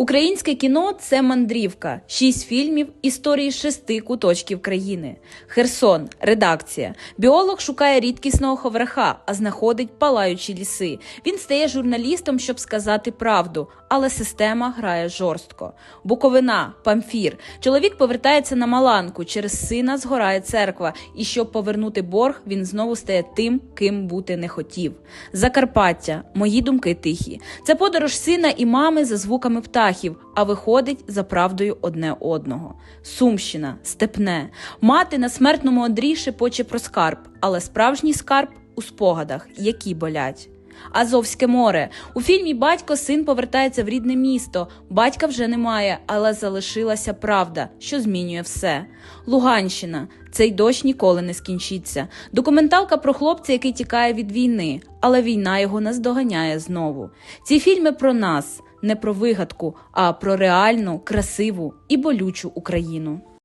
Українське кіно це мандрівка, шість фільмів, історії шести куточків країни. Херсон, редакція. Біолог шукає рідкісного ховраха, а знаходить палаючі ліси. Він стає журналістом, щоб сказати правду, але система грає жорстко. Буковина, памфір. Чоловік повертається на Маланку. Через сина згорає церква, і щоб повернути борг, він знову стає тим, ким бути не хотів. Закарпаття, мої думки тихі. Це подорож сина і мами за звуками птахів, а виходить за правдою одне одного. Сумщина, степне. Мати на смертному одрі шепоче про скарб, але справжній скарб у спогадах, які болять. Азовське море. У фільмі Батько син повертається в рідне місто. Батька вже немає, але залишилася правда, що змінює все. Луганщина. Цей дощ ніколи не скінчиться. Документалка про хлопця, який тікає від війни, але війна його наздоганяє знову. Ці фільми про нас, не про вигадку, а про реальну, красиву і болючу Україну.